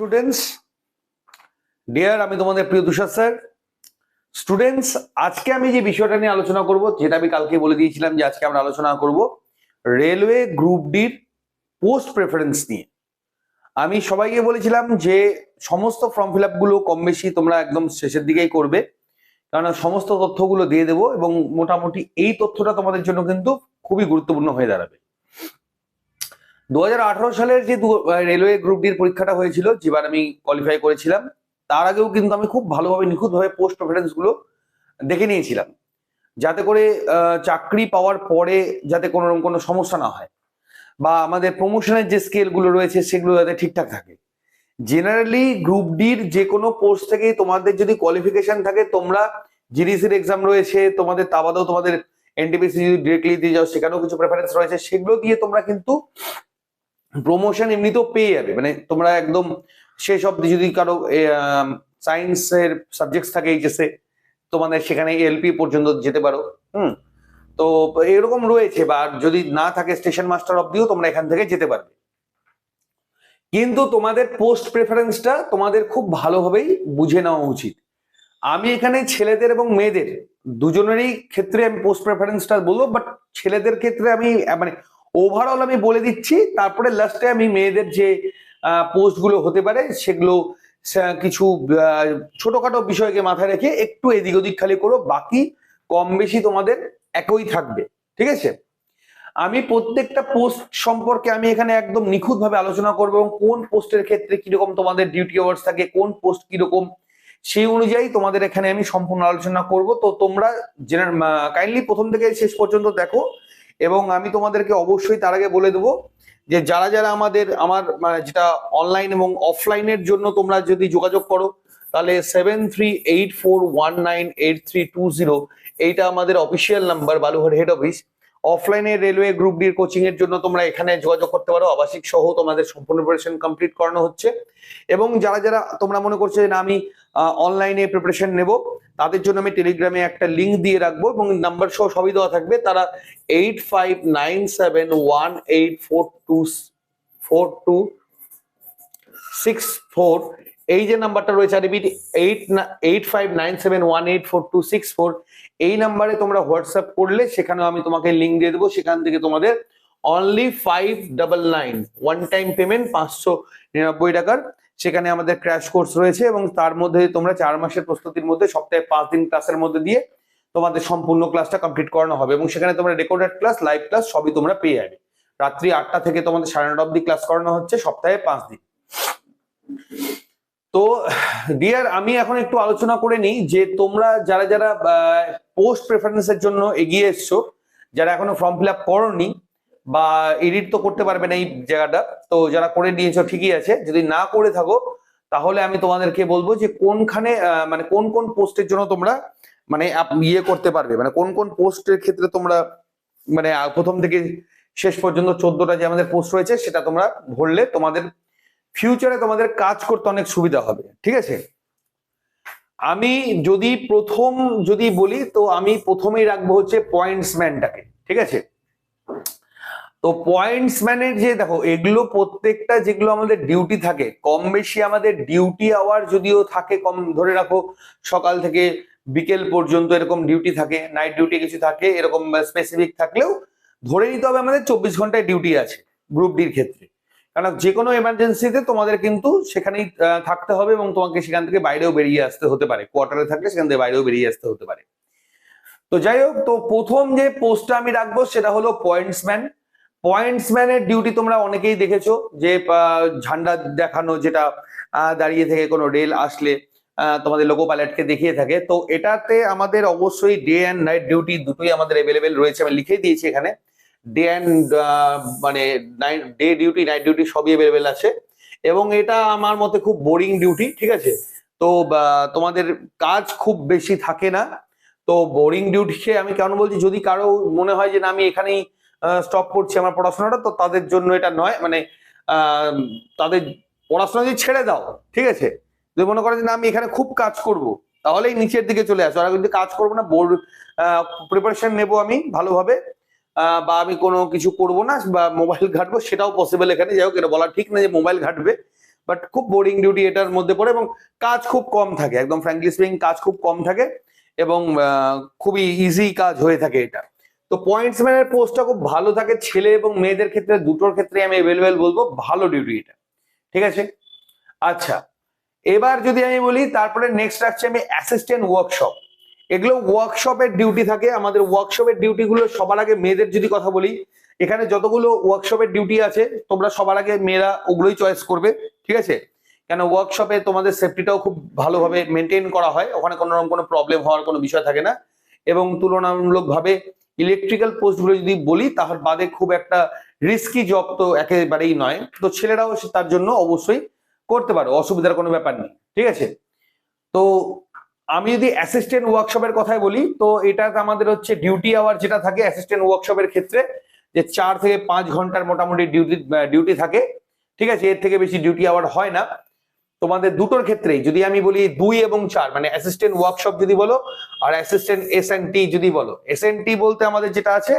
Students deer আমি তোমাদের প্রিয় তুষার স্যার স্টুডেন্টস আজকে আমি যে বিষয়টা নিয়ে আলোচনা করব, যেটা আমি কালকে বলে দিয়েছিলাম যে আজকে আমরা আলোচনা করব রেলওয়ে গ্রুপ ডির পোস্ট প্রেফারেন্স নিয়ে। আমি সবাইকে বলেছিলাম যে সমস্ত ফর্ম ফিলগুলো কম বেশি তোমরা একদম শেষের দিকেই করবে কারণ সমস্ত তথ্যগুলো দিয়ে দেবো এবং মোটামুটি এই তথ্যটা তোমাদের জন্য কিন্তু খুবই গুরুত্বপূর্ণ হয়ে দাঁড়াবে। দু হাজার আঠারো সালের যে রেলওয়ে গ্রুপ ডির পরীক্ষাটা হয়েছিল, যেবার আমি কোয়ালিফাই করেছিলাম, তার আগেও কিন্তু আমি খুব ভালোভাবে, নিখুঁতভাবে পোস্ট প্রেফারেন্সগুলো দেখে নিয়েছিলাম। যাতে করে চাকরি পাওয়ার পরে যাতে কোনো রকম কোনো সমস্যা না হয়, বা আমাদের প্রমোশনের যে স্কেলগুলো রয়েছে, সেগুলো যাতে ঠিকঠাক থাকে। জেনারেলি গ্রুপ ডির যে কোনো পোস্ট থেকে তোমাদের যদি কোয়ালিফিকেশন থাকে, তোমরা জিডিসির এক্সাম রয়েছে, তোমাদের তা বাদেও তোমাদের এনটিপিসি যদি ডিরেক্টলি দিয়ে যাও, সেখানেও কিছু প্রেফারেন্স রয়েছে, সেগুলো দিয়ে তোমরা কিন্তু প্রমোশন এমনিতেও পেয়ে যাবে। মানে তোমরা একদম শেষ অব্দি যদি কারও সায়েন্সের সাবজেক্টস থাকে এইচএসে তোমাদের সেখানে এলপি পর্যন্ত যেতে পারো, হুম? তো এরকম রয়েছে বা যদি না থাকে স্টেশন মাস্টার অব্দিও তোমরা এখান থেকে যেতে পারবে। কিন্তু তোমাদের পোস্ট প্রেফারেন্সটা তোমাদের খুব ভালোভাবেই বুঝে নেওয়া উচিত। আমি এখানে ছেলেদের এবং মেয়েদের দুজনেরই ক্ষেত্রে আমি পোস্ট প্রেফারেন্সটা বলব বাট ছেলেদের ক্ষেত্রে আমি মানে ওভারঅল আমি বলে দিচ্ছি, তারপরে লাস্টে আমি মেয়েদের যে পোস্টগুলো হতে পারে, সেগুলো কিছু ছোটখাটো বিষয়কে মাথায় রেখে একটু এদিক ওদিক খালি করো, বাকি কম বেশি তোমাদের একই থাকবে, ঠিক আছে? আমি প্রত্যেকটা পোস্ট সম্পর্কে আমি এখানে একদম নিখুঁতভাবে আলোচনা করব এবং কোন পোস্টের ক্ষেত্রে কীরকম তোমাদের ডিউটি আওয়ার্স থাকে, কোন পোস্ট কীরকম, সেই অনুযায়ী তোমাদের এখানে আমি সম্পূর্ণ আলোচনা করব। তো তোমরা কাইন্ডলি প্রথম থেকে শেষ পর্যন্ত দেখো এবং আমি তোমাদেরকে অবশ্যই তার আগে বলে দেবো যে যারা যারা আমাদের, আমার মানে যেটা অনলাইন এবং অফলাইনের জন্য তোমরা যদি যোগাযোগ করো, তাহলে seven three eight four one nine eight three two zero এইটা আমাদের official number Balurghat head office অফলাইনে রেলওয়ে গ্রুপ ডির কোচিং এর জন্য তোমরা এখানে যোগাযোগ করতে পারো। আবাসিক সহ তোমাদের সম্পূর্ণ প্রিপারেশন কমপ্লিট করানো হচ্ছে। এবং যারা যারা তোমরা মনে করছ যে না, আমি অনলাইনে প্রিপারেশন নেব। তাদের জন্য আমি টেলিগ্রামে একটা লিংক দিয়ে রাখব এবং নাম্বার সহ সবই দেওয়া থাকবে। তারা eight five nine seven one eight four two four two six four এই যে নাম্বারটা রয়েছে repeat eight eight five nine seven one eight four two six four এই নাম্বারে তোমরা হোয়াটসঅ্যাপ করলে সেখানেও আমি তোমাকে লিঙ্ক দিয়ে দেবো। সেখান থেকে তোমাদের only five double nine one time payment পাঁচশো নিরানব্বই টাকার। সেখানে আমাদের ক্র্যাশ কোর্স রয়েছে এবং তার মধ্যে তোমরা চার মাসের প্রস্তুতির মধ্যে সপ্তাহে পাঁচ দিন ক্লাসের মধ্যে দিয়ে তোমাদের সম্পূর্ণ ক্লাসটা কমপ্লিট করানো হবে এবং সেখানে তোমরা রেকর্ডেড ক্লাস লাইভ ক্লাস সবই তোমরা পেয়ে যাবে। রাত্রি আটটা থেকে তোমাদের সাড়ে নটা অব্দি ক্লাস করানো হচ্ছে সপ্তাহে পাঁচ দিন। তো ডিয়ার আমি এখন একটু আলোচনা করে নিই যে তোমরা যারা যারা পোস্ট প্রেফারেন্সের জন্য এগিয়ে এসছো, যারা এখনও ফর্ম ফিল আপ করনি বা এডিট তো করতে পারবে না এই জায়গাটা। তো যারা করে নিয়েছো, ঠিকই আছে। যদি না করে থাকো, তাহলে আমি তোমাদেরকে বলব যে কোনখানে মানে কোন কোন পোস্টের জন্য তোমরা মানে ইয়ে করতে পারবে। মানে কোন কোন পোস্টের ক্ষেত্রে তোমরা মানে প্রথম থেকে শেষ পর্যন্ত চোদ্দটা যে আমাদের পোস্ট রয়েছে, সেটা তোমরা ভরলে তোমাদের ফিউচারে তোমাদের কাজ করতে অনেক সুবিধা হবে। ঠিক আছে? আমি যদি প্রথম, যদি বলি, তো আমি প্রথমেই রাখব হচ্ছে পয়েন্টসম্যানটাকে ঠিক আছে? তো পয়েন্টস পয়েন্টসম্যানের যে দেখো, এগুলো প্রত্যেকটা যেগুলো আমাদের ডিউটি থাকে, কম বেশি আমাদের ডিউটি আওয়ার যদিও থাকে কম, ধরে রাখো সকাল থেকে বিকেল পর্যন্ত এরকম ডিউটি থাকে নাইট ডিউটি কিছু থাকে, এরকম স্পেসিফিক থাকলেও ধরে নিতে হবে আমাদের চব্বিশ ঘন্টায় ডিউটি আছে গ্রুপ ডির ক্ষেত্রে। কারণ যে কোনো এমার্জেন্সিতে তোমাদের কিন্তু সেখানেই থাকতে হবে এবং তোমাকে সেখান থেকে বাইরেও বেরিয়ে আসতে হতে পারে। কোয়ার্টারে থাকলে সেখান থেকে বাইরেও বেরিয়ে আসতে হতে পারে। তো যাই হোক, তো প্রথম যে পোস্টটা আমি রাখব সেটা হলো পয়েন্টসম্যান পয়েন্টসম্যানের ডিউটি তোমরা অনেকেই দেখেছ যে ঝান্ডা দেখানো যেটা দাঁড়িয়ে থেকে কোনো রেল আসলে তোমাদের লোকো পাইলটকে দেখিয়ে থাকে। তো এটাতে আমাদের অবশ্যই ডে অ্যান্ড নাইট ডিউটি দুটোই আমাদের অ্যাভেলেবেল রয়েছে। আমি লিখে দিয়েছি এখানে। ডে অ্যান্ড মানে night day duty night duty সবই অ্যাভেলেবেল আছে। এবং এটা আমার মতে খুব বোরিং ডিউটি ঠিক আছে? তো তোমাদের কাজ খুব বেশি থাকে না। তো বোরিং ডিউটিকে আমি কেন বলছি? যদি কারও মনে হয় যে, না, আমি এখানেই স্টপ করছি আমার পড়াশোনাটা, তো তাদের জন্য এটা নয় মানে তাদের পড়াশোনা যদি ছেড়ে দাও, ঠিক আছে? যদি মনে করো যে না, আমি এখানে খুব কাজ করব, তাহলেই নিচের দিকে চলে আসো। আর যদি কাজ করব না বোর্ড প্রিপারেশন নেব আমি ভালোভাবে বা আমি কোনো কিছু করব না, বা মোবাইল ঘাটবো, সেটাও পসিবল এখানে। যাই হোক, এটা বলা ঠিক না যে মোবাইল ঘাটবে বাট খুব বোরিং ডিউটি এটার মধ্যে পড়ে এবং কাজ খুব কম থাকে। একদম ফ্র্যাঙ্কলি স্পিকিং কাজ খুব কম থাকে এবং খুবই ইজি কাজ হয়ে থাকে এটা। তো পয়েন্টসম্যানের পোস্টটা খুব ভালো থাকে ছেলে এবং মেয়েদের ক্ষেত্রে, দুটোর ক্ষেত্রে আমি অ্যাভেলেবেল বলব, ভালো ডিউটি এটা। ঠিক আছে? আচ্ছা এবার যদি আমি বলি, তারপরে নেক্সট রাখছি আমি অ্যাসিস্ট্যান্ট ওয়ার্কশপ এগুলো ওয়ার্কশপের ডিউটি থাকে। আমাদের ওয়ার্কশপের ডিউটি গুলো সবার আগে মেয়েদের যদি কথা বলি, এখানে যতগুলো ওয়ার্কশপের ডিউটি আছে, তোমরা সবার আগে মেয়েরা ওগুলোই চয়েস করবে। ঠিক আছে? কেন ওয়ার্কশপে তোমাদের সেফটিটাও খুব ভালোভাবে মেনটেন করা হয়। ওখানে কোনো রকম কোনো প্রবলেম হওয়ার কোনো বিষয় থাকে না। এবং তুলনামূলকভাবে ইলেকট্রিক্যাল পোস্টগুলো যদি বলি তাহলে বাদে খুব একটা রিস্কি জব তো একেবারেই নয়। তো ছেলেরাও তার জন্য অবশ্যই করতে পারো, অসুবিধার কোনো ব্যাপার নেই, ঠিক আছে? তো আমি যদি অ্যাসিস্ট্যান্ট ওয়ার্কশপের কথাই বলি, তো এটা আমাদের হচ্ছে ডিউটি আওয়ার যেটা থাকে অ্যাসিস্ট্যান্ট ওয়ার্কশপের ক্ষেত্রে, যে চার থেকে পাঁচ ঘণ্টার মোটামুটি ডিউটি ডিউটি থাকে, ঠিক আছে? এর থেকে বেশি ডিউটি আওয়ার হয় না। তোমাদের দুটোর ক্ষেত্রেই, যদি আমি বলি দুই এবং চার মানে অ্যাসিস্ট্যান্ট ওয়ার্কশপ যদি বলো আর অ্যাসিস্ট্যান্ট এস এন টি যদি বলো। এস এন টি বলতে আমাদের যেটা আছে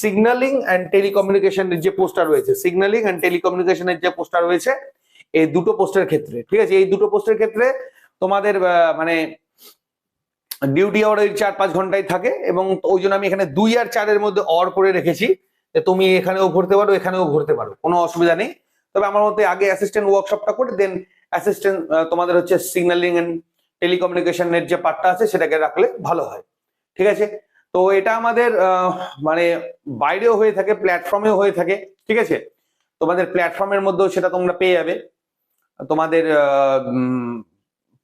সিগন্যালিং অ্যান্ড টেলিকমিউনিকেশনের যে পোস্টার রয়েছে সিগন্যালিং অ্যান্ড টেলিকমিউনিকেশনের যে পোস্টার রয়েছে, এই দুটো পোস্টের ক্ষেত্রে, ঠিক আছে? এই দুটো পোস্টের ক্ষেত্রে তোমাদের মানে ডিউটি আওয়ার ওই চার পাঁচ ঘন্টায় থাকে এবং ওই জন্য আমি এখানে দুই আর চারের মধ্যে অর করে রেখেছি যে তুমি এখানেও ভরতে পারো, এখানেও ভরতে পারো, কোনো অসুবিধা নেই। তবে আমার মতে আগে অ্যাসিস্ট্যান্ট ওয়ার্কশপটা করে দেন অ্যাসিস্ট্যান্ট তোমাদের হচ্ছে সিগন্যালিং এন্ড টেলিকমিউনিকেশনের যে পার্টটা আছে, সেটাকে রাখলে ভালো হয়। ঠিক আছে? তো এটা আমাদের মানে বাইরেও হয়ে থাকে প্ল্যাটফর্মেও হয়ে থাকে। ঠিক আছে? তোমাদের প্ল্যাটফর্মের মধ্যেও সেটা তোমরা পেয়ে যাবে। তোমাদের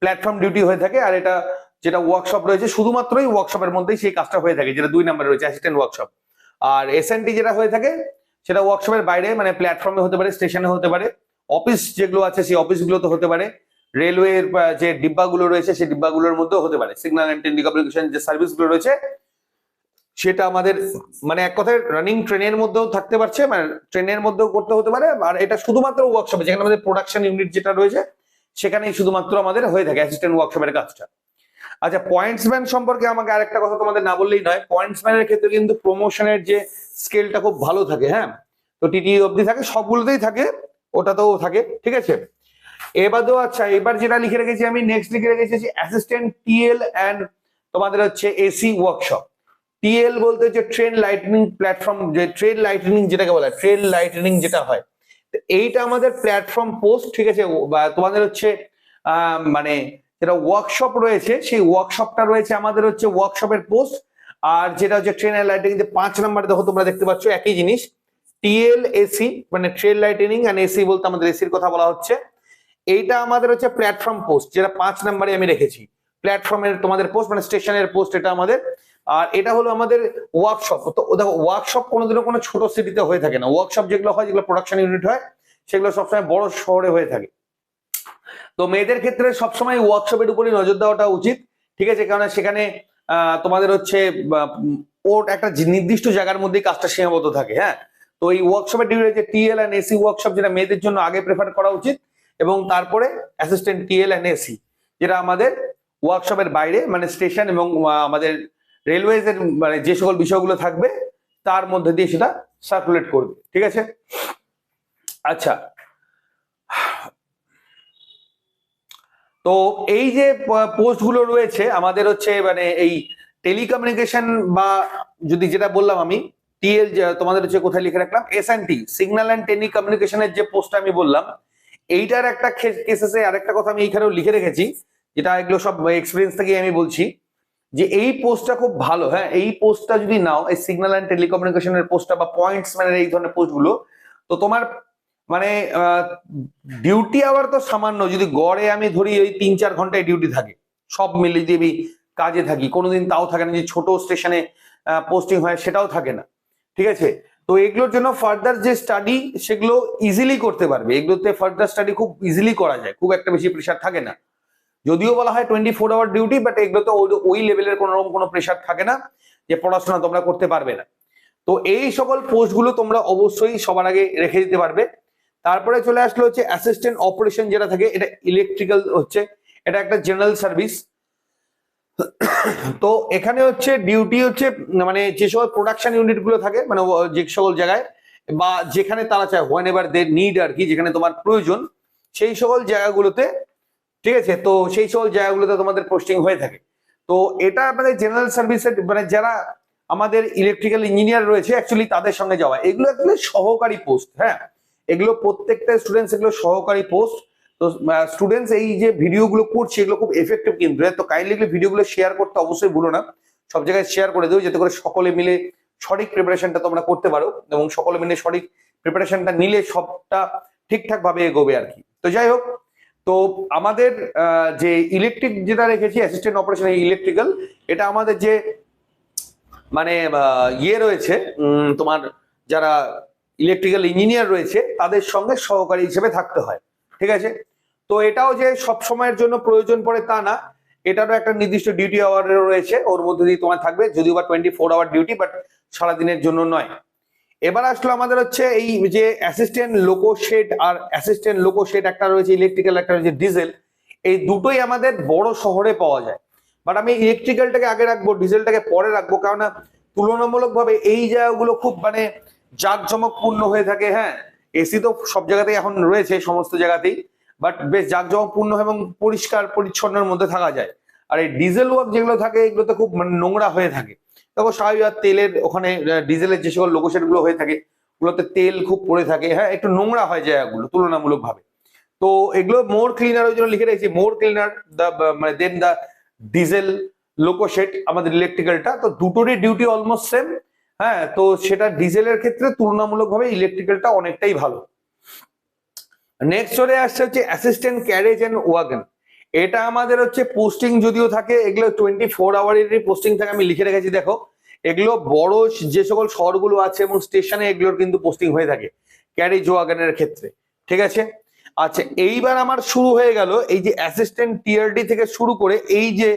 প্ল্যাটফর্ম ডিউটি হয়ে থাকে, আর এটা যেটা ওয়ার্কশপ রয়েছে, শুধুমাত্রই ওয়ার্কশপের মধ্যেই সেই কাজটা হয়ে থাকে, যেটা দুই নম্বরে রয়েছে অ্যাসিস্ট্যান্ট ওয়ার্কশপ আর এসএনটি যেটা হয়ে থাকে, সেটা ওয়ার্কশপের বাইরে মানে প্ল্যাটফর্মে হতে পারে স্টেশনে হতে পারে। অফিস যেগুলো আছে, সেই অফিসগুলোতে হতে পারে। রেলওয়ের যে ডিব্বাগুলো রয়েছে, সেই ডিব্বাগুলোর মধ্যেও হতে পারে। সিগন্যাল অ্যান্ড টেলিকমিউনিকেশন যে সার্ভিসগুলো রয়েছে, সেটা আমাদের মানে এক কথায় রানিং ট্রেনের মধ্যেও থাকতে পারছে মানে ট্রেনের মধ্যেও করতে হতে পারে, আর এটা শুধুমাত্র ওয়ার্কশপে যেখানে আমাদের প্রোডাকশন ইউনিট যেটা রয়েছে, সেখানেই শুধুমাত্র আমাদের হয়ে থাকে অ্যাসিস্ট্যান্ট ওয়ার্কশপের কাজটা। আচ্ছা পয়েন্টসম্যান সম্পর্কে আমাকে আরেকটা কথা তোমাদের না বললেই নয়। পয়েন্টসম্যানের ক্ষেত্রে কিন্তু প্রমোশনের যে স্কেলটা খুব ভালো থাকে হ্যাঁ? তো টিটি অবধি থাকে, সবগুলোতেই থাকে। ওটাতেও থাকে, ঠিক আছে? এবারেও আচ্ছা এবার যেটা লিখে রেখেছি আমি নেক্সট লিখে রেখেছি অ্যাসিস্ট্যান্ট টিএল অ্যান্ড তোমাদের হচ্ছে এসি ওয়ার্কশপ টিএল বলতে হচ্ছে ট্রেন লাইটনিং প্ল্যাটফর্ম যে ট্রেন লাইটনিং যেটাকে বলা ট্রেন লাইটনিং যেটা হয়। এইটা আমাদের প্ল্যাটফর্ম পোস্ট ঠিক আছে? তোমাদের হচ্ছে মানে যেটা ওয়ার্কশপ রয়েছে, সেই ওয়ার্কশপটা রয়েছে আমাদের হচ্ছে ওয়ার্কশপের পোস্ট আর যেটা হচ্ছে ট্রেন লাইটিং যে পাঁচ নাম্বারে দেখো তোমরা দেখতে পাচ্ছ, একই জিনিস। টিএল এসি মানে ট্রেন লাইটেনিং অ্যান্ড এসি বলতে আমাদের এসির কথা বলা হচ্ছে। এইটা আমাদের হচ্ছে প্ল্যাটফর্ম পোস্ট যেটা পাঁচ নাম্বারে আমি রেখেছি। প্ল্যাটফর্মের তোমাদের পোস্ট মানে স্টেশনের পোস্ট এটা আমাদের। আর এটা হলো আমাদের ওয়ার্কশপ তো দেখো ওয়ার্কশপ কোনোদিনও কোনো ছোট সিটিতে হয়ে থাকে না। ওয়ার্কশপ যেগুলো হয়, যেগুলো প্রোডাকশন ইউনিট হয়, সেগুলো সবসময় বড় শহরে হয়ে থাকে। তো মেয়েদের ক্ষেত্রে সবসময় ওয়ার্কশপের উপরই নজর দেওয়াটা উচিত। ঠিক আছে? কারণ সেখানে তোমাদের হচ্ছে ওর একটা নির্দিষ্ট জায়গার মধ্যেই কাজটা সীমাবদ্ধ থাকে হ্যাঁ? তো এই ওয়ার্কশপের ডিউটি যে টিএল অ্যান্ড এসি ওয়ার্কশপ যেটা মেয়েদের জন্য আগে প্রেফার করা উচিত এবং তারপরে অ্যাসিস্ট্যান্ট টিএল অ্যান্ড এসি যেটা আমাদের ওয়ার্কশপের বাইরে মানে স্টেশন এবং আমাদের রেলওয়েজ এর মানে যে সকল বিষয়গুলো থাকবে তার মধ্যে দিয়ে সেটা সার্কুলেট করবে, ঠিক আছে? আচ্ছা। তো এই যে পোস্টগুলো রয়েছে, আমাদের হচ্ছে মানে এই টেলিকমিউনিকেশন বা যদি যেটা বললাম আমি টিএল তোমাদের হচ্ছে কোথায় লিখে রাখলাম? S N T signal and টেলিকমিউনিকেশনের যে পোস্টটা আমি বললাম, এইটার একটা কেসেসে আরেকটা কথা আমি এইখানেও লিখে রেখেছি, যেটা এগুলো সব এক্সপিরিয়েন্স থেকে আমি বলছি, যে এই পোস্টটা খুব ভালো হ্যাঁ এই পোস্টটা যদি নাও, এই সিগন্যাল অ্যান্ড টেলিকমিউনিকেশনের পোস্টটা বা পয়েন্টস মানে এই ধরনের পোস্টগুলো তো তোমার মানে ডিউটি আওয়ার তো সামান্য, যদি গড়ে আমি ধরি ওই তিন চার ঘন্টায় ডিউটি থাকে, সব মিলে যদি কাজে থাকি, কোনোদিন তাও থাকে না যে ছোট স্টেশনে পোস্টিং হয় সেটাও থাকে না। ঠিক আছে? তো এগুলোর জন্য ফার্দার যে স্টাডি সেগুলো ইজিলি করতে পারবে। এগুলোতে ফার্দার স্টাডি খুব ইজিলি করা যায়, খুব একটা বেশি প্রেশার থাকে না। যদিও বলা হয় twenty four hour duty but এগুলোতে ওই- লেভেলের কোনো রকম কোনো প্রেশার থাকে না যে পড়াশোনা তোমরা করতে পারবে না। তো এই সকল পোস্টগুলো তোমরা অবশ্যই সবার আগে রেখে দিতে পারবে। তারপরে চলে আসলো হচ্ছে অ্যাসিস্ট্যান্ট অপারেশন যেটা থাকে, এটা ইলেকট্রিক্যাল হচ্ছে, এটা একটা জেনারেল সার্ভিস তো এখানে হচ্ছে ডিউটি হচ্ছে মানে যে সকল প্রোডাকশন ইউনিটগুলো থাকে মানে যে সকল জায়গায়, বা যেখানে তারা চায় হোয়েন এভার দে নিড আর কি যেখানে তোমার প্রয়োজন, সেই সকল জায়গাগুলোতে, ঠিক আছে? তো সেই সকল জায়গাগুলোতে তোমাদের পোস্টিং হয়ে থাকে। তো এটা মানে জেনারেল সার্ভিসের মানে যারা আমাদের ইলেকট্রিক্যাল ইঞ্জিনিয়ার রয়েছে অ্যাকচুয়ালি তাদের সঙ্গে যাওয়া। এগুলো অ্যাকচুয়ালি সহকারী পোস্ট হ্যাঁ? এগুলো প্রত্যেকটা স্টুডেন্টস এগুলো সহকারী পোস্ট তো স্টুডেন্টস এই যে ভিডিওগুলো করছে, এগুলো খুব এফেক্টিভ কিন্তু। হ্যাঁ? তো কাইন্ডলি এগুলো ভিডিওগুলো শেয়ার করতে অবশ্যই ভুলো না। সব জায়গায় শেয়ার করে দেবো, যাতে করে সকলে মিলে সঠিক প্রিপারেশনটা তোমরা করতে পারো এবং সকলে মিলে সঠিক প্রিপারেশনটা নিলে সবটা ঠিকঠাক ভাবে এগোবে আর কি। তো যাই হোক, তো আমাদের যে ইলেকট্রিক যেটা রেখেছি অ্যাসিস্ট্যান্ট অপারেশন ইলেকট্রিক্যাল এটা আমাদের যে মানে ইয়ে রয়েছে তোমার যারা ইলেকট্রিক্যাল ইঞ্জিনিয়ার রয়েছে, তাদের সঙ্গে সহকারী হিসেবে থাকতে হয়। ঠিক আছে? তো এটাও যে সব সময়ের জন্য প্রয়োজন পড়ে তা না, এটারও একটা নির্দিষ্ট ডিউটি আওয়ার রয়েছে, ওর মধ্যে দিয়ে তোমার থাকবে, যদিও বা twenty four hour duty but সারাদিনের জন্য নয়। এবার আসলো আমাদের হচ্ছে এই যে অ্যাসিস্ট্যান্ট লোকো শেড আর অ্যাসিস্ট্যান্ট লোকো শেড একটা রয়েছে ইলেকট্রিক্যাল একটা রয়েছে ডিজেল এই দুটোই আমাদের বড় শহরে পাওয়া যায়। বাট আমি ইলেকট্রিক্যালটাকে আগে রাখব ডিজেলটাকে পরে রাখব, কেননা তুলনামূলকভাবে এই জায়গাগুলো খুব মানে জাঁকজমকপূর্ণ হয়ে থাকে হ্যাঁ? এসি তো সব জায়গাতেই এখন রয়েছে সমস্ত জায়গাতেই। বাট বেশ জাঁকজমকপূর্ণ এবং পরিষ্কার, পরিচ্ছন্নের মধ্যে থাকা যায়। আর এই ডিজেল ওয়ার্ক যেগুলো থাকে, এগুলোতে খুব মানে নোংরা হয়ে থাকে। দেখো স্বাভাবিক তেলের ওখানে ডিজেলের যে সকল লোকোশেডগুলো হয়ে থাকে, ওগুলোতে তেল খুব পড়ে থাকে। হ্যাঁ একটু নোংরা হয় জায়গাগুলো তুলনামূলক ভাবে তো এগুলো মোর ক্লিনার ওই জন্য লিখে রেখেছি মোর ক্লিনার দা মানে দেন দা ডিজেল লোকোশেড আমাদের ইলেকট্রিক্যালটা তো দুটোরই ডিউটি অলমোস্ট সেম হ্যাঁ তো সেটা ডিজেলের ক্ষেত্রে তুলনামূলকভাবে ইলেকট্রিক্যালটা অনেকটাই ভালো। নেক্সট চলে আসছে হচ্ছে অ্যাসিস্ট্যান্ট ক্যারেজ এন্ড ওয়াগন এটা আমাদের হচ্ছে পোস্টিং যদিও থাকে, এগুলো টোয়েন্টি ফোর আওয়ারেরই পোস্টিং থাকে, আমি লিখে রেখেছি, দেখো। এগুলো বড় যে সকল শহরগুলো আছে এবং স্টেশনে এগুলোর কিন্তু পোস্টিং হয়ে থাকে ক্যারেজ ওয়াগনের ক্ষেত্রে। ঠিক আছে? আচ্ছা এইবার আমার শুরু হয়ে গেল, এই যে অ্যাসিস্ট্যান্ট টিআরডি থেকে শুরু করে, এই যে,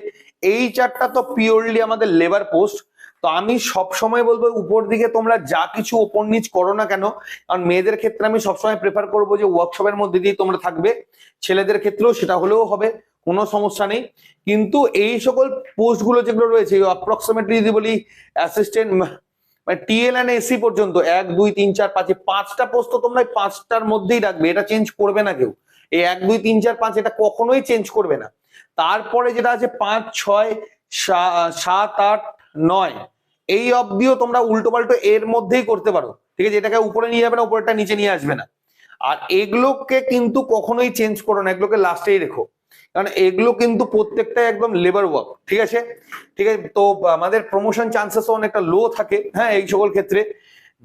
এই চারটা তো পিওরলি আমাদের লেবার পোস্ট তো আমি সব সময় বলব উপর দিকে তোমরা যা কিছু ওপর নিচ করো না কেন, কারণ মেয়েদের ক্ষেত্রে আমি সবসময় প্রেফার করব যে ওয়ার্কশপের মধ্যে দিয়ে তোমরা থাকবে, ছেলেদের ক্ষেত্রেও সেটা হলেও হবে, কোনো সমস্যা নেই। কিন্তু এই সকল পোস্টগুলো যেগুলো রয়েছে অ্যাপ্রক্সিমেটলি যদি বলি অ্যাসিস্ট্যান্ট মানে টিএল এন্ড এসি পর্যন্ত, এক, দুই, তিন, চার, পাঁচে পাঁচটা পোস্ট তো তোমরা পাঁচটার মধ্যেই রাখবে, এটা চেঞ্জ করবে না কেউ। এই এক, দুই, তিন, চার, পাঁচ, এটা কখনোই চেঞ্জ করবে না। তারপরে যেটা আছে পাঁচ, ছয় সাত, আট নয়। এই অবধিও তোমরা উল্টো পাল্টো এর মধ্যেই করতে পারো। ঠিক আছে? এটাকে উপরে নিয়ে যাবে না উপরেটা নিচে নিয়ে আসবে না। আর এগুলোকে কিন্তু কখনোই চেঞ্জ করো না, এগুলোকে লাস্টেই রেখো। কারণ এগুলো কিন্তু প্রত্যেকটা একদম লেবার ওয়ার্ক ঠিক আছে? ঠিক আছে? তো আমাদের প্রমোশন চান্সেস অনেকটা লো থাকে হ্যাঁ এই সকল ক্ষেত্রে।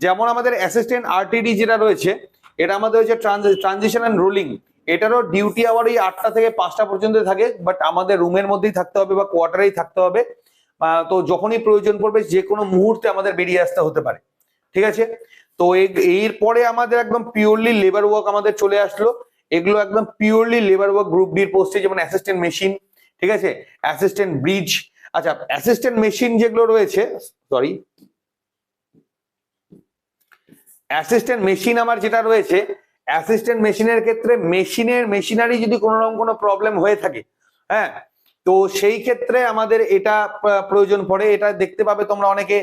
যেমন আমাদের অ্যাসিস্ট্যান্ট আরটিডি যেটা রয়েছে, এটা আমাদের হচ্ছে ট্রানজিশন অ্যান্ড রোলিং এটারও ডিউটি আওয়ার ওই আটটা থেকে পাঁচটা পর্যন্ত থাকে বাট আমাদের রুমের মধ্যেই থাকতে হবে বা কোয়ার্টারেই থাকতে হবে। তো যখনই প্রয়োজন পড়বে যে কোনো মুহূর্তে আমাদের বেরিয়ে আসতে হতে পারে। ঠিক আছে? তো এর- এরপরে আমাদের একদম পিওরলি লেবার ওয়ার্ক আমাদের চলে আসলো। এগুলো একদম পিওরলি লেবার ওয়ার্ক গ্রুপ ডির পোস্টে যেমন অ্যাসিস্ট্যান্ট মেশিন ঠিক আছে? অ্যাসিস্ট্যান্ট ব্রিজ আচ্ছা অ্যাসিস্ট্যান্ট মেশিন যেগুলো রয়েছে সরি অ্যাসিস্ট্যান্ট মেশিন আমার যেটা রয়েছে অ্যাসিস্ট্যান্ট মেশিনের ক্ষেত্রে মেশিনের মেশিনারি যদি কোনো রকম কোনো প্রবলেম হয়ে থাকে হ্যাঁ তো সেই ক্ষেত্রে আমাদের এটা প্রয়োজন পড়ে। এটা দেখতে পাবে তোমরা অনেকে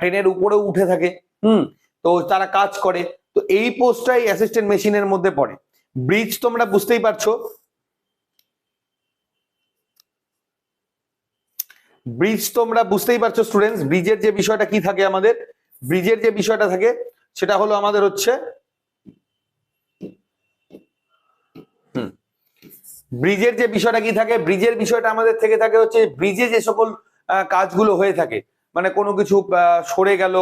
ট্রেনের উপরেও উঠে থাকে, হুম? তো তারা কাজ করে। তো এই পোস্টটাই অ্যাসিস্ট্যান্ট মেশিনের মধ্যে পড়ে। ব্রিজ তোমরা বুঝতেই পারছ। ব্রিজ তোমরা বুঝতেই পারছ স্টুডেন্টস ব্রিজের যে বিষয়টা কি থাকে আমাদের? ব্রিজের যে বিষয়টা থাকে, সেটা হলো আমাদের হচ্ছে হুম ব্রিজের যে বিষয়টা কি থাকে? ব্রিজের বিষয়টা আমাদের থেকে থাকে হচ্ছে ব্রিজে যে সকল কাজগুলো হয়ে থাকে। মানে কোনো কিছু সরে গেল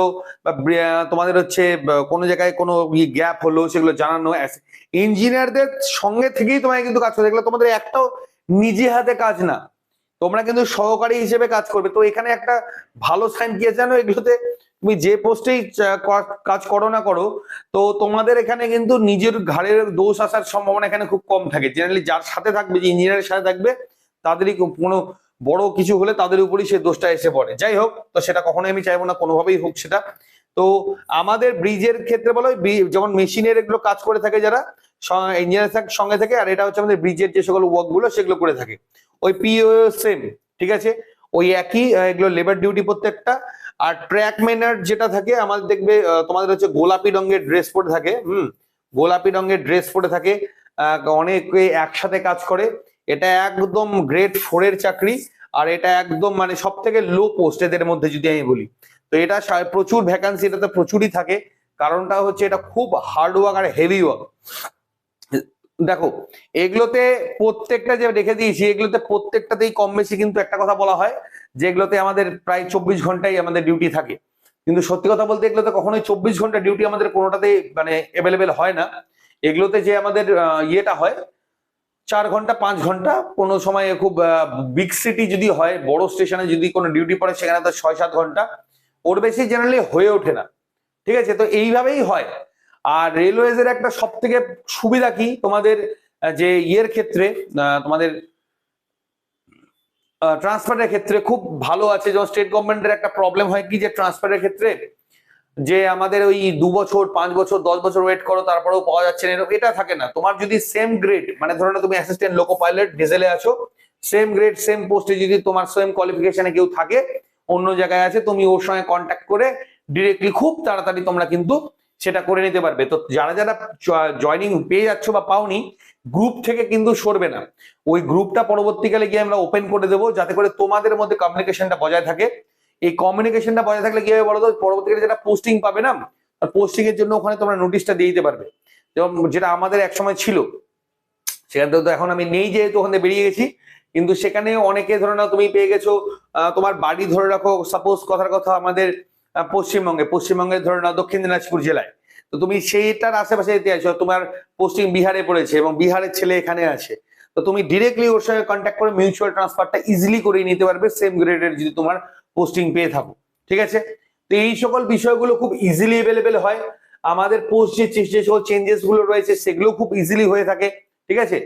বা তোমাদের হচ্ছে কোনো জায়গায় কোনো গ্যাপ হলো, সেগুলো জানানো ইঞ্জিনিয়ারদের সঙ্গে থেকেই তোমায় কিন্তু কাজ করে। তোমাদের একটাও নিজে হাতে কাজ না। তোমরা কিন্তু সহকারী হিসেবে কাজ করবে। তো এখানে একটা ভালো সাইন কি আছে জানো? এগুলোতে তুমি যে পোস্টেই কাজ করো না করো, তো তোমাদের এখানে কিন্তু নিজের ঘাড়ের দোষ আসার সম্ভাবনা এখানে খুব কম থাকে। জেনারেলি যার সাথে থাকবে, যে ইঞ্জিনিয়ারের সাথে থাকবে, তাদেরই কোনো বড় কিছু হলে তাদের উপরই সেই দোষটা এসে পড়ে। যাই হোক, তো সেটা কখনোই আমি চাইব না, কোনোভাবেই হোক সেটা। তো আমাদের ব্রিজের ক্ষেত্রে বলো যেমন মেশিনের এগুলো কাজ করে থাকে যারা ইঞ্জিনিয়ার সঙ্গে থেকে, আর এটা হচ্ছে আমাদের ব্রিজের যে সকল ওয়ার্কগুলো সেগুলো করে থাকে। ওই পিও সেম ঠিক আছে? ওই একই এগুলো লেবার ডিউটি প্রত্যেকটা। আর ট্র্যাক ম্যানার যেটা থাকে, আমাদের দেখবে তোমাদের হচ্ছে গোলাপি রঙের ড্রেস পরে থাকে, হুম? গোলাপি রঙের ড্রেস পরে থাকে অনেকে একসাথে কাজ করে। এটা একদম গ্রেড ফোরের চাকরি, আর এটা একদম মানে সব থেকে লো পোস্ট এদের মধ্যে যদি আমি বলি। তো এটা প্রচুর ভ্যাকান্সি এটাতে প্রচুরই থাকে। কারণটা হচ্ছে এটা খুব হার্ড ওয়ার্ক আর হেভি ওয়ার্ক দেখো, এগুলোতে প্রত্যেকটা যে রেখে দিয়েছি, এগুলোতে প্রত্যেকটাতেই কম বেশি কিন্তু একটা কথা বলা হয়, যে এগুলোতে আমাদের প্রায় চব্বিশ ঘন্টাই আমাদের ডিউটি থাকে। কিন্তু সত্যি কথা বলতে এগুলোতে কখনোই চব্বিশ ঘণ্টা ডিউটি আমাদের কোনোটাতেই মানে অ্যাভেলেবেল হয় না। এগুলোতে যে আমাদের ইয়েটা হয়, চার ঘণ্টা, পাঁচ ঘণ্টা, কোনো সময় খুব বিগ সিটি যদি হয়, বড় স্টেশনে যদি কোনো ডিউটি পড়ে, সেখানে তো ছয় সাত ঘণ্টা, ওর বেশি জেনারেলি হয়ে ওঠে না। ঠিক আছে? তো এইভাবেই হয়। আর রেলওয়েজ এর একটা সব থেকে সুবিধা কি? তোমাদের যে ইয়ের ক্ষেত্রে তোমাদের ট্রান্সফারের ক্ষেত্রে খুব ভালো আছে। যেমন স্টেট গভর্নমেন্টের একটা প্রবলেম হয় কি? যে ট্রান্সফারের ক্ষেত্রে যে আমাদের ওই দু বছর, পাঁচ বছর, দশ বছর ওয়েট করো, তারপরেও পাওয়া যাচ্ছে না এটা থাকে না। তোমার যদি সেম গ্রেড মানে ধরো না তুমি অ্যাসিস্ট্যান্ট লোকো পাইলট ডিজেলে আছো সেম গ্রেড সেম পোস্টে যদি তোমার সেম কোয়ালিফিকেশনে কেউ থাকে, অন্য জায়গায় আছে, তুমি ওর সঙ্গে কন্ট্যাক্ট করে ডিরেক্টলি খুব তাড়াতাড়ি তোমরা কিন্তু সেটা করে নিতে পারবে। তো যারা যারা জয়নিং পেয়ে যাচ্ছ বা পাওনি গ্রুপ থেকে কিন্তু সরবে না। ওই গ্রুপটা পরবর্তীকালে গিয়ে আমরা ওপেন করে দেবো, যাতে করে তোমাদের মধ্যে কমিউনিকেশনটা বজায় থাকে। এই কমিউনিকেশনটা বজায় থাকলে কি হবে বলো তো পরবর্তীকালে যেটা পোস্টিং পাবে না পোস্টিং এর জন্য ওখানে তোমরা নোটিশটা দিয়ে দিতে পারবে। যেমন যেটা আমাদের এক সময় ছিল, সেখান থেকে তো এখন আমি নেই যেহেতু, ওখানে বেরিয়ে গেছি। কিন্তু সেখানে অনেকে ধরে নাও তুমি পেয়ে গেছো তোমার বাড়ি ধরে রাখো। সাপোজ কথার কথা আমাদের পশ্চিমবঙ্গে। পশ্চিমবঙ্গের ধরে নাও দক্ষিণ দিনাজপুর জেলায়। তো তুমি সেইটার আশেপাশে যেতে আছো তোমার পোস্টিং বিহারে পড়েছে এবং বিহারের ছেলে এখানে আছে। তো তুমি ডিরেক্টলি ওর সঙ্গে কন্ট্যাক্ট করে মিউচুয়াল ট্রান্সফারটা ইজিলি করে নিতে পারবে সেম গ্রেডের যদি তোমার পোস্টিং পেয়ে থাকো। ঠিক আছে? তো এই সকল বিষয়গুলো খুব ইজিলি অ্যাভেলেবেল হয়। আমাদের পোস্ট যে যে সকল চেঞ্জেসগুলো রয়েছে, সেগুলো খুব ইজিলি হয়ে থাকে। ঠিক আছে?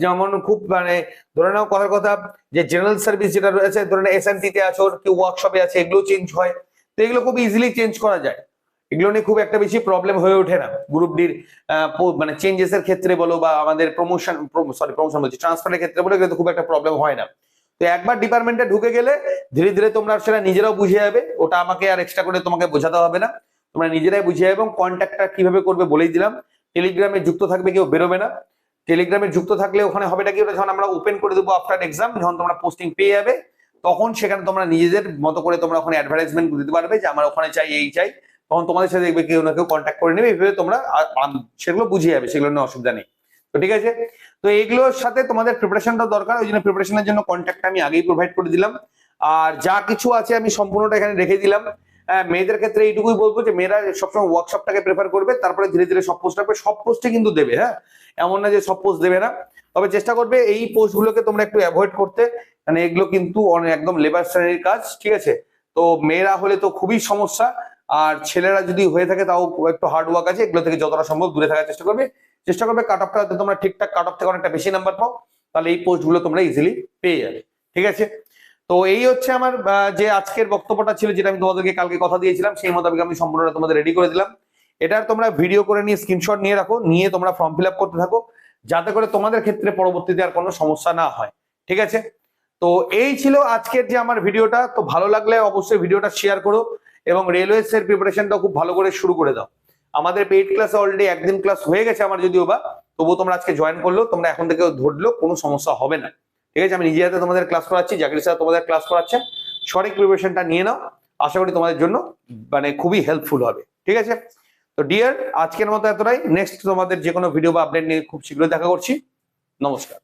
যেমন খুব মানে ধরে নাও কথার কথা, যে জেনারেল সার্ভিস যেটা রয়েছে, ধরে নাও এসএনটি তে আছো, কেউ ওয়ার্কশপে আছে, এগুলো চেঞ্জ হয়। তো এগুলো খুব ইজিলি চেঞ্জ করা যায়। এগুলো নিয়ে খুব একটা বেশি প্রবলেম হয়ে ওঠে না। গ্রুপ ডির মানে চেঞ্জেস এর ক্ষেত্রে বলো বা আমাদের প্রমোশন সরি প্রমোশন বলছি ট্রান্সফারের ক্ষেত্রে বলো, এগুলো খুব একটা প্রবলেম হয় না। তো একবার ডিপার্টমেন্টে ঢুকে গেলে ধীরে ধীরে তোমরা সেটা নিজেরাও বুঝে যাবে। ওটা আমাকে আর এক্সট্রা করে তোমাকে বোঝাতে হবে না। তোমরা নিজেরাই বুঝে যাবে এবং কন্ট্যাক্টটা কীভাবে করবে বলেই দিলাম। টেলিগ্রামে যুক্ত থাকবে কেউ বেরোবে না। টেলিগ্রামে যুক্ত থাকলে ওখানে হবেটা কি, ওটা যখন আমরা ওপেন করে দেবো আফটার এক্সাম যখন তোমরা পোস্টিং পেয়ে যাবে তখন সেখানে তোমরা নিজেদের মতো করে তোমরা ওখানে অ্যাডভার্টাইজমেন্ট দিতে পারবে যে আমার ওখানে চাই, এই চাই। তখন তোমাদের সাথে দেখবে কেউ না কেউ কন্ট্যাক্ট করে নেবে এইভাবে তোমরা সেগুলো বুঝিয়ে যাবে, সেগুলো নিয়ে অসুবিধা নেই। তো ঠিক আছে? তো এইগুলোর সাথে তোমাদের প্রিপারেশনটা দরকার, ওই জন্য প্রিপারেশনের জন্য কন্ট্যাক্ট আমি আগেই প্রোভাইড করে দিলাম। আর যা কিছু আছে আমি সম্পূর্ণটা এখানে রেখে দিলাম। মেয়েদের ক্ষেত্রে এইটুকুই বলব যে মেয়েরা সবসময় ওয়ার্কশপটাকে প্রেফার করবে, তারপরে ধীরে ধীরে সব পোস্ট রাখবে। সব পোস্টে কিন্তু দেবে হ্যাঁ? এমন না যে সব পোস্ট দেবে না। তবে চেষ্টা করবে এই পোস্টগুলোকে তোমরা একটু অ্যাভয়েড করতে। মানে এগুলো কিন্তু একদম লেবার শ্রেণির কাজ, ঠিক আছে? তো মেয়েরা হলে তো খুবই সমস্যা, আর ছেলেরা যদি হয়ে থাকে তাও একটু হার্ড ওয়ার্ক আছে, এগুলো থেকে যতটা সম্ভব দূরে থাকার চেষ্টা করবে। চেষ্টা করবে কাট অফটা তোমরা ঠিকঠাক কাট অফ থেকে অনেকটা বেশি নাম্বার পাও, তাহলে এই পোস্টগুলো তোমরা ইজিলি পেয়ে যাবে, ঠিক আছে? তো এই হচ্ছে আমার যে আজকের বক্তব্যটা ছিল, যেটা আমি তোমাদেরকে কালকে কথা দিয়েছিলাম, সেই মোতাবেক আমি সম্পূর্ণটা তোমাদের রেডি করে দিলাম। এটার তোমরা ভিডিও করে নিয়ে স্ক্রিনশট নিয়ে রাখো, নিয়ে তোমরা ফর্ম ফিল করতে থাকো, যাতে করে তোমাদের ক্ষেত্রে পরবর্তীতে আর কোনো সমস্যা না হয়, ঠিক আছে? তো এই ছিল আজকের যে আমার ভিডিওটা। তো ভালো লাগলে অবশ্যই ভিডিওটা শেয়ার করো এবং রেলওয়েজ এর প্রিপারেশনটা খুব ভালো করে শুরু করে দাও। আমাদের পেইড ক্লাসে অলরেডি একদিন ক্লাস হয়ে গেছে আমার যদিও বা। তবুও তোমরা আজকে জয়েন করল, তোমরা এখন থেকে ধরলো, কোনো সমস্যা হবে না। ঠিক আছে, আমি নিজে হাতে তোমাদের ক্লাস করাচ্ছি, জাকির স্যার তোমাদের ক্লাস করাচ্ছে সঠিক প্রিপারেশনটা নিয়ে নাও, আশা করি তোমাদের জন্য মানে খুবই হেল্পফুল হবে। ঠিক আছে? তো ডিয়ার আজকের মতো এতটাই। নেক্সট তোমাদের যে কোনো ভিডিও বা আপডেট নিয়ে খুব শীঘ্রই দেখা করছি। নমস্কার।